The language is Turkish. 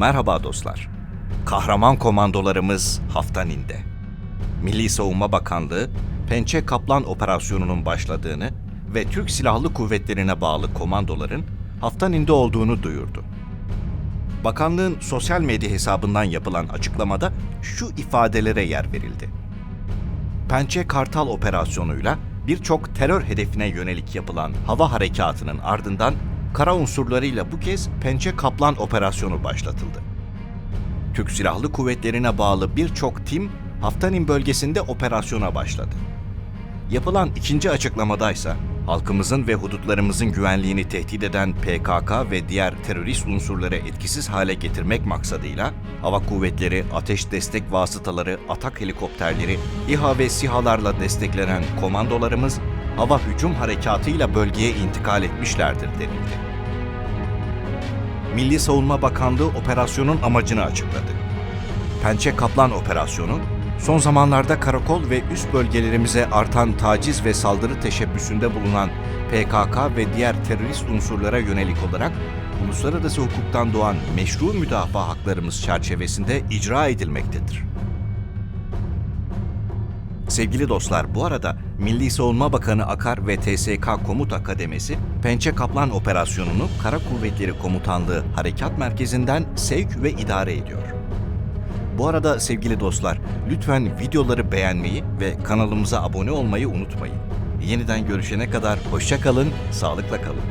Merhaba dostlar. Kahraman komandolarımız Haftanin'de. Milli Savunma Bakanlığı, Pençe Kaplan operasyonunun başladığını ve Türk Silahlı Kuvvetlerine bağlı komandoların Haftanin'de olduğunu duyurdu. Bakanlığın sosyal medya hesabından yapılan açıklamada şu ifadelere yer verildi. Pençe Kartal operasyonuyla birçok terör hedefine yönelik yapılan hava harekatının ardından kara unsurlarıyla bu kez Pençe Kaplan operasyonu başlatıldı. Türk Silahlı Kuvvetlerine bağlı birçok tim Haftanin bölgesinde operasyona başladı. Yapılan ikinci açıklamadaysa halkımızın ve hudutlarımızın güvenliğini tehdit eden PKK ve diğer terörist unsurları etkisiz hale getirmek maksadıyla hava kuvvetleri, ateş destek vasıtaları, atak helikopterleri, İHA ve SİHA'larla desteklenen komandolarımız hava hücum harekatıyla bölgeye intikal etmişlerdir denildi. Milli Savunma Bakanlığı operasyonun amacını açıkladı. Pençe Kaplan operasyonu, son zamanlarda karakol ve üst bölgelerimize artan taciz ve saldırı teşebbüsünde bulunan PKK ve diğer terörist unsurlara yönelik olarak uluslararası hukuktan doğan meşru müdafaa haklarımız çerçevesinde icra edilmektedir. Sevgili dostlar, bu arada Milli Savunma Bakanı Akar ve TSK Komut Akademisi, Pençe Kaplan operasyonunu Kara Kuvvetleri Komutanlığı Harekat Merkezi'nden sevk ve idare ediyor. Bu arada sevgili dostlar, lütfen videoları beğenmeyi ve kanalımıza abone olmayı unutmayın. Yeniden görüşene kadar hoşça kalın, sağlıkla kalın.